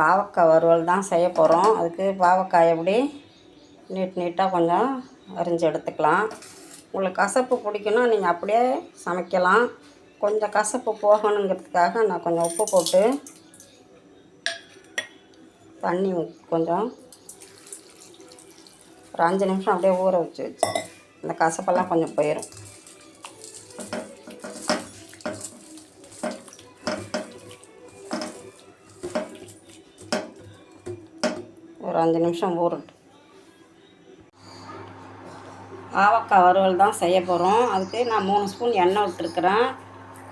பாவக்காய் வறுவல் தான் செய்ய போகிறோம். அதுக்கு பாவக்காய் எப்படி நீட் நீட்டாக கொஞ்சம் அரிஞ்சு எடுத்துக்கலாம். உங்களுக்கு கசப்பு பிடிக்குன்னா நீங்கள் அப்படியே சமைக்கலாம். கொஞ்சம் கசப்பு போகணுங்கிறதுக்காக நான் கொஞ்சம் உப்பு போட்டு தண்ணி கொஞ்சம் ஒரு அஞ்சு நிமிஷம் அப்படியே ஊற வச்சு வச்சு இந்த கசப்பெல்லாம் கொஞ்சம் போயிடும் ஒரு அஞ்சு நிமிஷம் ஊறட்டும். ஆவக்காய் வறுவல் தான் செய்ய போகிறோம் அதுக்கு நான் மூணு ஸ்பூன் எண்ணெய் விட்டுருக்குறேன்.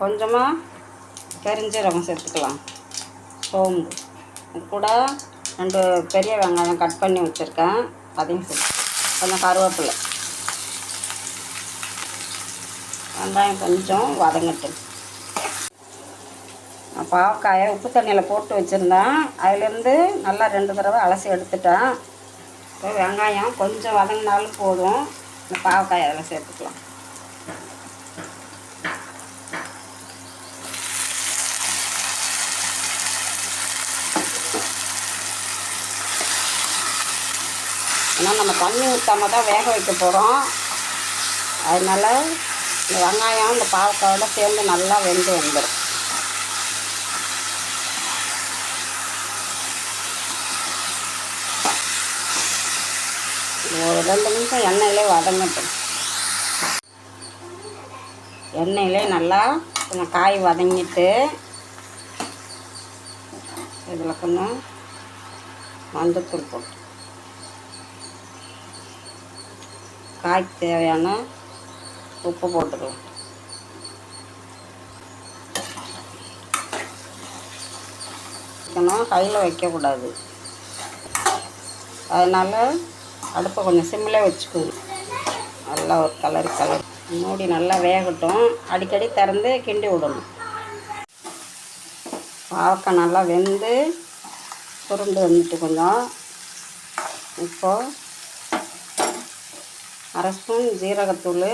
கொஞ்சமாக கரிஞ்சீரகம் சேர்த்துக்கலாம். சோம்பு. இது கூட ரெண்டு பெரிய வெங்காயம் கட் பண்ணி வச்சுருக்கேன். அதையும் சேர்த்து கொஞ்சம் கருவேப்பிலை. வெங்காயம் கொஞ்சம் வதங்கட்டும். பாவக்காயை உப்பு தண்ணியில் போட்டு வச்சுருந்தேன். அதுலேருந்து நல்லா ரெண்டு தடவை அலசி எடுத்துட்டேன். இப்போ வெங்காயம் கொஞ்சம் வதங்கினாலும் போதும். இந்த பாவக்காயை அதில் சேர்த்துக்கலாம். ஏன்னா நம்ம தண்ணி ஊற்றாம தான் வேக வைக்க போகிறோம் அதனால் இந்த வெங்காயம் இந்த பாவக்காயோட சேர்ந்து நல்லா வெந்து வந்துடும் ஒரு ரெண்டு நிமிஷம் எண்ணெயிலே வதங்கட்டும். எண்ணெயிலே நல்லா கொஞ்சம் காய் வதங்கிட்டு இதில் கொஞ்சம் மஞ்சத்தூள் போட்டு. காய்க்கு தேவையான உப்பு போட்டுக்கலாம் வைக்கணும் கையில் வைக்கக்கூடாது. அதனால் அடுப்பை கொஞ்சம் சிம்மில் வச்சுக்கோங்க நல்லா ஒரு கலர் கலர் மூடி நல்லா வேகட்டும். அடிக்கடி திறந்து கிண்டி விடணும். பாவக்காய் நல்லா வெந்து சுருண்டு வந்துட்டு கொஞ்சம். இப்போது அரை ஸ்பூன் ஜீரகத்தூள்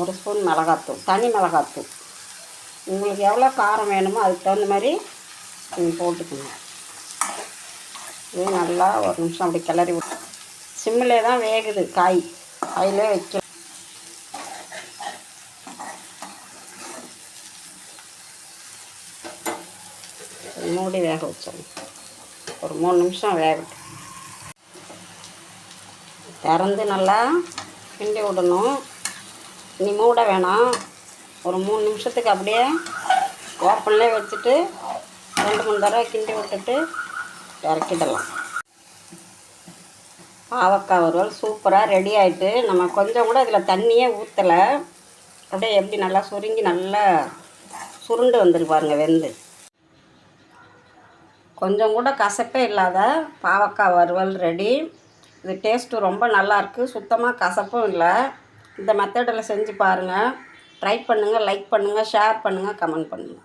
ஒரு ஸ்பூன் மிளகாத்தூள் தனி மிளகாத்தூள். உங்களுக்கு எவ்வளோ காரம் வேணுமோ அதுக்கு தகுந்த மாதிரி நீங்கள் போட்டுக்கோங்க. இது நல்லா ஒரு நிமிஷம் அப்படி கிளறி விட்டு சிம்மிலே தான் வேகுது காய். அதிலே வைக்க மூடி வேக வச்சோம். ஒரு மூணு நிமிஷம் வேகட்டும். திறந்து நல்லா கிண்டி விடணும். நீ மூட வேணாம். ஒரு மூணு நிமிஷத்துக்கு அப்படியே ஓப்பன்லேயே வச்சுட்டு ரெண்டு மூணு தடவை கிண்டி விட்டுட்டு இறக்கிடலாம். பாவக்காய் வறுவல் சூப்பராக ரெடி ஆகிட்டு நம்ம கொஞ்சம் கூட இதில் தண்ணியே ஊற்றலை அப்படியே எப்படி நல்லா சுருங்கி நல்லா சுருண்டு வந்துரு பாருங்க வெந்து. கொஞ்சம் கூட கசப்பே இல்லாத பாவக்காய் வறுவல் ரெடி இது டேஸ்ட்டு ரொம்ப நல்லாயிருக்கு சுத்தமாக கசப்பும் இல்லை. இந்த மெத்தடில் செஞ்சு பாருங்கள் ட்ரை பண்ணுங்கள் லைக் பண்ணுங்கள் ஷேர் பண்ணுங்கள் கமெண்ட் பண்ணுங்கள்